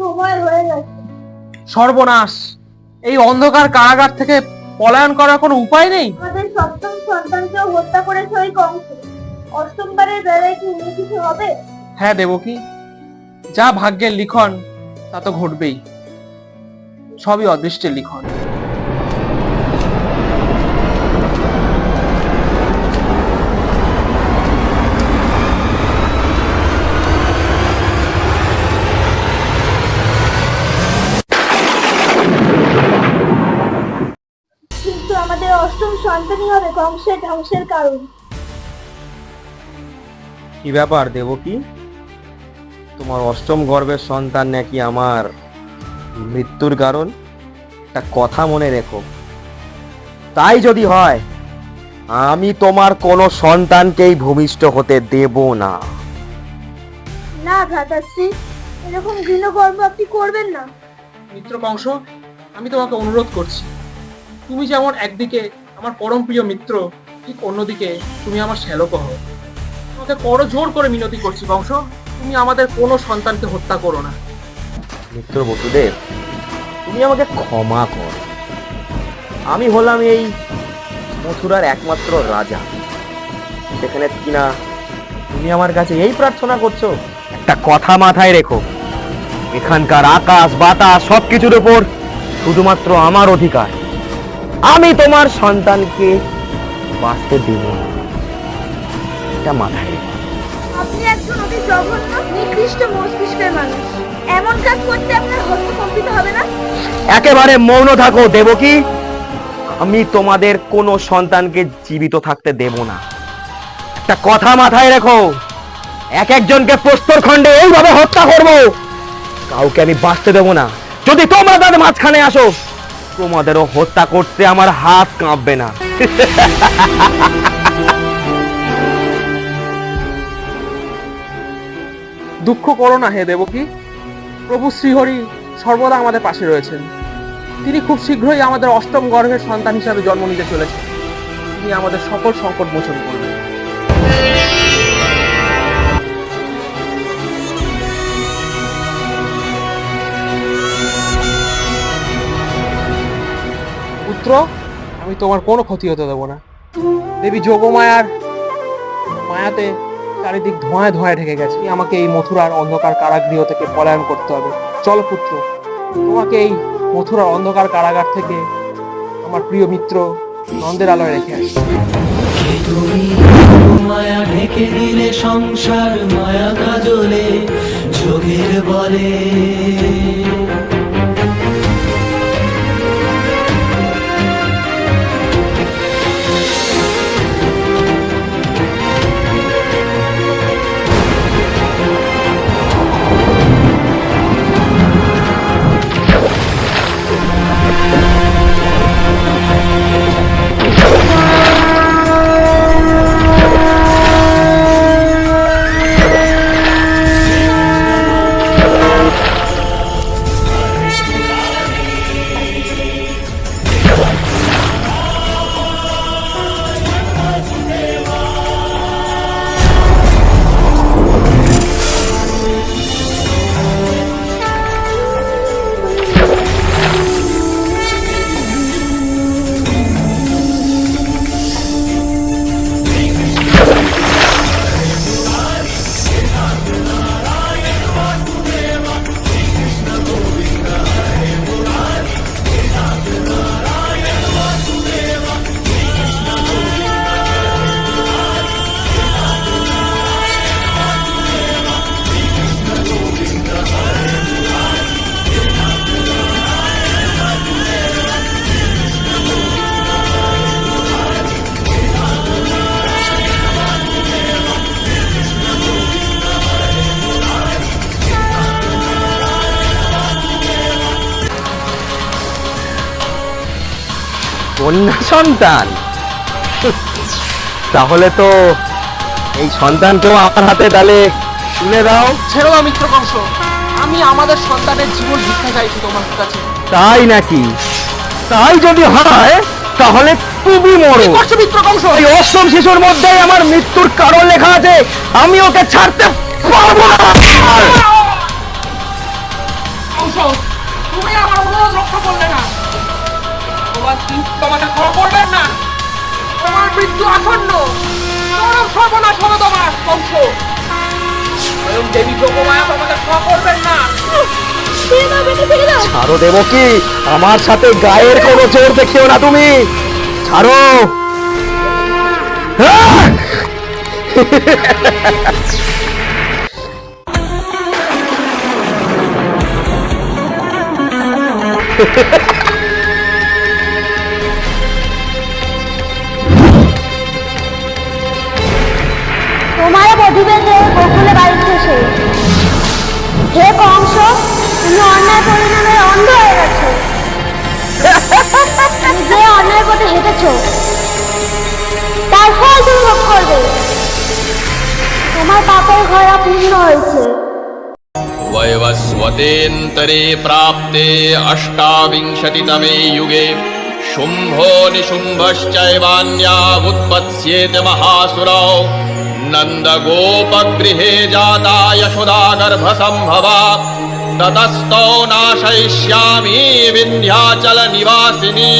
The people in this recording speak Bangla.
সময় হয়ে গেছে। সর্বনাশ। এই অন্ধকার কারাগার থেকে পলায়ন করার কোনো উপায় নেই? আমাদের সপ্তম সন্তানকেও হত্যা করেছে ওই কংস। অষ্টমবারের বেলায় কি কিছু হবে? হ্যাঁ দেবকী। যা ভাগ্যের লিখন তা তো ঘটবেই। সবই অদৃষ্টের লিখন কিন্তু আমাদের অষ্টম সন্তানই হবে কংসের ধ্বংসের কারণ। কি ব্যাপার দেবকী? তোমার অষ্টম গর্ভের সন্তান নাকি আমার মৃত্যুর কারণ? একটা কথা মনে রেখো। তাই যদি হয় আমি তোমার কোনো সন্তানকেই ভূমিষ্ঠ হতে দেব না। না ভ্রাতাশ্রী এরকম গৃহকর্ম আপনি করবেন না। মিত্র কংস আমি তোমাকে অনুরোধ করছি। তুমি যেমন একদিকে আমার পরম প্রিয় মিত্র, ঠিক অন্যদিকে তুমি আমার শ্যালক হও। তোমাকে করো জোর করে মিনতি করছি, বংশ। তুমি আমাদের কোনো সন্তানকে হত্যা করো না। মিত্র বসুদেব, তুমি আমাকে ক্ষমা কর। আমি হলাম এই মথুরার একমাত্র রাজা। সেখানে কিনা তুমি আমার কাছে এই প্রার্থনা করছ? একটা কথা মাথায় রেখো। এখানকার আকাশ, বাতাস, সবকিছুর উপর শুধুমাত্র আমার অধিকার। আমি তোমার সন্তানকে বাঁচতে দেব না। এটা মাথায় আপনি একজন অতি জঘন্য নিকৃষ্ট মস্তিষ্কের মানুষ। এমন কাজ করতে আপনার হস্ত কম্পিত হবে না? একেবারে মৌন থাকো দেবকী। আমি তোমাদের কোনো সন্তানকে জীবিত থাকতে দেব না। একটা কথা মাথায় রেখো। এক একজনকে প্রস্তর খণ্ডে এইভাবে হত্যা করব। কাউকে আমি বাঁচতে দেব না। যদি তোমরা তাদের মাঝখানে আসো তোমাদেরও হত্যা করতে আমার হাত কাঁপবে না। দুঃখ করো না হে দেবকী। প্রভু শ্রীহরি সর্বদা আমাদের পাশে রয়েছেন। তিনি খুব শীঘ্রই আমাদের অষ্টম গর্ভের সন্তান হিসাবে জন্ম নিতে চলেছেন। তিনি আমাদের সকল সংকট মোচন করবেন পুত্র, আমি তোমার কোনো ক্ষতি হতে দেবো না। দেবী যোগমায়ার মায়াতে চারিদিক ধোঁয়ায় ধোঁয়ায় ঢেকে গেছে। আমাকে এই মথুরার অন্ধকার কারাগৃহ থেকে পলায়ন করতে হবে। চলো পুত্র, তোমাকে এই মথুরার অন্ধকার কারাগার থেকে আমার প্রিয় মিত্র নন্দের আলোয় রেখে আসি। মায়া ঢেকে দিলে সংসার, মায়া কাজলে, যোগের বলে। কন্যা সন্তান। তাহলে তো এই সন্তানকেও আমার হাতে তাহলে তুলে দাও। ছেড়ো না মিত্র কংস। আমি আমাদের সন্তানের জীবন ভিক্ষা চাইছি তোমার কাছে। তাই নাকি? তাই যদি হয় তাহলে তুমি মরো। মিত্র কংস? ওই অষ্টম শিশুর মধ্যেই আমার মৃত্যুর কারণ লেখা আছে। আমি ওকে ছাড়তে পারব না। তোমাকে ক্ষমা করবেন না। তোমার মৃত্যু আসন্ন। চরম সর্বনাশ হবে তোমার কংস স্বয়ং দেবী যোগমায়া তোমাকে ক্ষমা করবেন না। ছেড়ে দাও বেটি ছেড়ে দাও ছাড়ো দেবো কি আমার সাথে গায়ের কোনো জোর দেখিও না তুমি। ছাড়ো। আহ! তোমার বধূ বেঁধে গোকুলে বাড়িতে এসে হে কংস তুমি অন্যায় পরিণামে অন্ধ হয়ে গেছো তুমি যে অন্যায় পথে হেঁটেছ তার ফল তুমি ভোগ করবে তোমার পাপের ঘরা পূর্ণ হয়েছে वैवस्वतेन्तरे प्राप्ते अष्टाविंशतितमे युगे शुम्भो निशुम्भश्चैवान्यावुत्पत्स्येत महासुरौ नन्दगोपगृहे जाता यशोदा गर्भसम्भवा ततस्तौ नाशयिष्यामि विन्ध्याचलनिवासिनी